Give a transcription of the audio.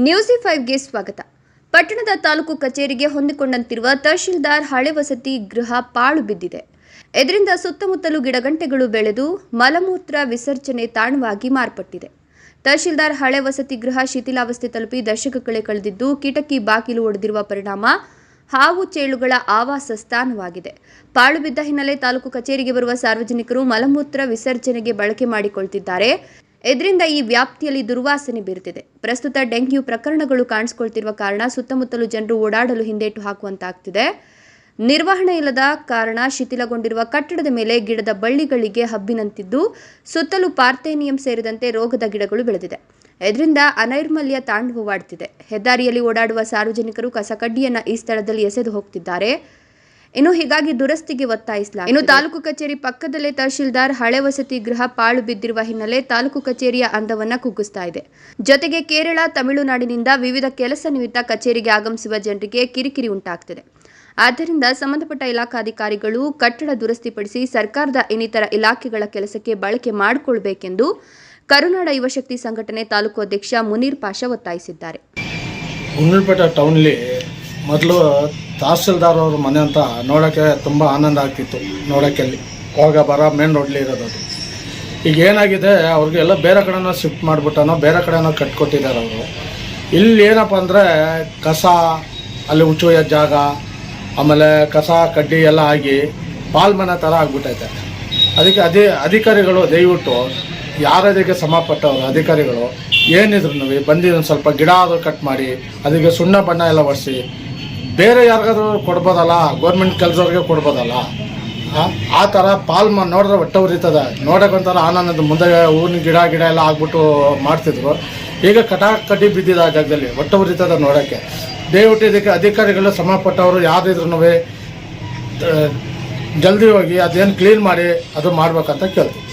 ನ್ಯೂಸಿ ಫೈವ್ಗೆ ಸ್ವಾಗತ. ಪಟ್ಟಣದ ತಾಲೂಕು ಕಚೇರಿಗೆ ಹೊಂದಿಕೊಂಡಂತಿರುವ ತಹಶೀಲ್ದಾರ್ ಹಳೆ ವಸತಿ ಗೃಹ ಪಾಳು ಬಿದ್ದಿದೆ. ಇದರಿಂದ ಸುತ್ತಮುತ್ತಲು ಗಿಡಗಂಟೆಗಳು ಬೆಳೆದು ಮಲಮೂತ್ರ ವಿಸರ್ಜನೆ ತಾಣವಾಗಿ ಮಾರ್ಪಟ್ಟಿದೆ. ತಹಶೀಲ್ದಾರ್ ಹಳೆ ವಸತಿ ಗೃಹ ಶಿಥಿಲಾವಸ್ಥೆ ತಲುಪಿ ದಶಕಗಳೇ ಕಳೆದಿದ್ದು ಕಿಟಕಿ ಬಾಗಿಲು ಒಡೆದಿರುವ ಪರಿಣಾಮ ಹಾವು ಚೇಳುಗಳ ಆವಾಸ ಸ್ಥಾನವಾಗಿದೆ. ಪಾಳು ಬಿದ್ದ ಹಿನ್ನೆಲೆ ತಾಲೂಕು ಕಚೇರಿಗೆ ಬರುವ ಸಾರ್ವಜನಿಕರು ಮಲಮೂತ್ರ ವಿಸರ್ಜನೆಗೆ ಬಳಕೆ ಮಾಡಿಕೊಳ್ತಿದ್ದಾರೆ. ಇದರಿಂದ ಈ ವ್ಯಾಪ್ತಿಯಲ್ಲಿ ದುರ್ವಾಸನೆ ಬೀರುತ್ತಿದೆ. ಪ್ರಸ್ತುತ ಡೆಂಗ್ಯೂ ಪ್ರಕರಣಗಳು ಕಾಣಿಸಿಕೊಳ್ತಿರುವ ಕಾರಣ ಸುತ್ತಮುತ್ತಲು ಜನರು ಓಡಾಡಲು ಹಿಂದೇಟು ಹಾಕುವಂತಾಗ್ತಿದೆ. ನಿರ್ವಹಣೆ ಇಲ್ಲದ ಕಾರಣ ಶಿಥಿಲಗೊಂಡಿರುವ ಕಟ್ಟಡದ ಮೇಲೆ ಗಿಡದ ಬಳ್ಳಿಗಳಿಗೆ ಹಬ್ಬಿನಂತಿದ್ದು, ಸುತ್ತಲೂ ಪಾರ್ಥೇನಿಯಂ ಸೇರಿದಂತೆ ರೋಗದ ಗಿಡಗಳು ಬೆಳೆದಿದೆ. ಇದರಿಂದ ಅನೈರ್ಮಲ್ಯ ತಾಂಡವವಾಡ್ತಿದೆ ಹೆದ್ದಾರಿಯಲ್ಲಿ ಓಡಾಡುವ ಸಾರ್ವಜನಿಕರು ಕಸಕಡ್ಡಿಯನ್ನ ಈ ಸ್ಥಳದಲ್ಲಿ ಎಸೆದು ಹೋಗ್ತಿದ್ದಾರೆ. ಇನ್ನು ಹೀಗಾಗಿ ದುರಸ್ತಿಗೆ ಒತ್ತಾಯಿಸಲಾಗಿದೆ. ಇನ್ನು ತಾಲೂಕು ಕಚೇರಿ ಪಕ್ಕದಲ್ಲೇ ತಹಶೀಲ್ದಾರ್ ಹಳೆ ವಸತಿ ಗೃಹ ಪಾಳು ಬಿದ್ದಿರುವ ಹಿನ್ನೆಲೆ ತಾಲೂಕು ಕಚೇರಿಯ ಅಂದವನ್ನ ಕುಗ್ಗಿಸ್ತಾ ಇದೆ. ಜೊತೆಗೆ ಕೇರಳ, ತಮಿಳುನಾಡಿನಿಂದ ವಿವಿಧ ಕೆಲಸ ನಿಮಿತ್ತ ಕಚೇರಿಗೆ ಆಗಮಿಸುವ ಜನರಿಗೆ ಕಿರಿಕಿರಿ ಉಂಟಾಗ್ತಿದೆ. ಆದ್ದರಿಂದ ಸಂಬಂಧಪಟ್ಟ ಇಲಾಖಾಧಿಕಾರಿಗಳು ಕಟ್ಟಡ ದುರಸ್ತಿಪಡಿಸಿ ಸರ್ಕಾರದ ಇನ್ನಿತರ ಇಲಾಖೆಗಳ ಕೆಲಸಕ್ಕೆ ಬಳಕೆ ಮಾಡಿಕೊಳ್ಬೇಕೆಂದು ಕರುನಾಡ ಯುವಶಕ್ತಿ ಸಂಘಟನೆ ತಾಲೂಕು ಅಧ್ಯಕ್ಷ ಮುನೀರ್ ಪಾಷಾ ಒತ್ತಾಯಿಸಿದ್ದಾರೆ. ಮೊದಲು ತಹಸೀಲ್ದಾರ್ ಅವ್ರ ಮನೆ ಅಂತ ನೋಡೋಕ್ಕೆ ತುಂಬ ಆನಂದ ಆಗ್ತಿತ್ತು ನೋಡೋಕ್ಕೆ ಅಲ್ಲಿ ಹೋಗ ಬರ ಮೇನ್ ರೋಡ್ಲಿ ಇರೋದು ಈಗ ಏನಾಗಿದೆ ಅವ್ರಿಗೆಲ್ಲ ಬೇರೆ ಕಡೆನೋ ಶಿಫ್ಟ್ ಮಾಡಿಬಿಟ್ಟನೋ, ಬೇರೆ ಕಡೆನೋ ಕಟ್ಕೊಟ್ಟಿದ್ದಾರೆ ಅವರು. ಇಲ್ಲಿ ಏನಪ್ಪ ಅಂದರೆ ಕಸ, ಅಲ್ಲಿ ಉಚ್ಚೋಯ ಜಾಗ, ಆಮೇಲೆ ಕಸ, ಕಡ್ಡಿ ಎಲ್ಲ ಆಗಿ ಪಾಲ್ಮನೆ ಥರ ಆಗ್ಬಿಟ್ಟೈತೆ. ಅದಕ್ಕೆ ಅದೇ ಅಧಿಕಾರಿಗಳು ದಯವಿಟ್ಟು ಯಾರದಕ್ಕೆ ಸಂಬಂಧಪಟ್ಟವರು, ಅಧಿಕಾರಿಗಳು, ಏನಿದ್ರು ಬಂದು ಸ್ವಲ್ಪ ಗಿಡ ಆದರೂ ಕಟ್ ಮಾಡಿ, ಅದಕ್ಕೆ ಸುಣ್ಣ ಬಣ್ಣ ಎಲ್ಲ ಒರೆಸಿ, ಬೇರೆ ಯಾರಿಗಾದ್ರೂ ಕೊಡ್ಬೋದಲ್ಲ? ಗೌರ್ಮೆಂಟ್ ಕೆಲಸವ್ರಿಗೆ ಕೊಡ್ಬೋದಲ್ಲ? ಆ? ಥರ ಪಾಲ್ಮ ನೋಡಿದ್ರೆ ಹೊಟ್ಟೆ ಉರಿತದೆ. ನೋಡೋಕೆ ಒಂಥರ ಆನಂದದ ಮುಂದೆ ಹೂವಿನ ಗಿಡ ಗಿಡ ಎಲ್ಲ ಆಗ್ಬಿಟ್ಟು ಮಾಡ್ತಿದ್ರು. ಈಗ ಕಟಾ ಕಡ್ಡಿ ಬಿದ್ದಿದೆ ಆ ಜಾಗದಲ್ಲಿ. ಹೊಟ್ಟೆ ಉರಿತದೆ ನೋಡೋಕ್ಕೆ. ದಯವಿಟ್ಟು ಇದಕ್ಕೆ ಅಧಿಕಾರಿಗಳು ಸಂಬಂಧಪಟ್ಟವರು ಯಾರಿದ್ರು ಜಲ್ದಿ ಹೋಗಿ ಅದೇನು ಕ್ಲೀನ್ ಮಾಡಿ ಅದು ಮಾಡ್ಬೇಕಂತ ಕೇಳ್ತೀವಿ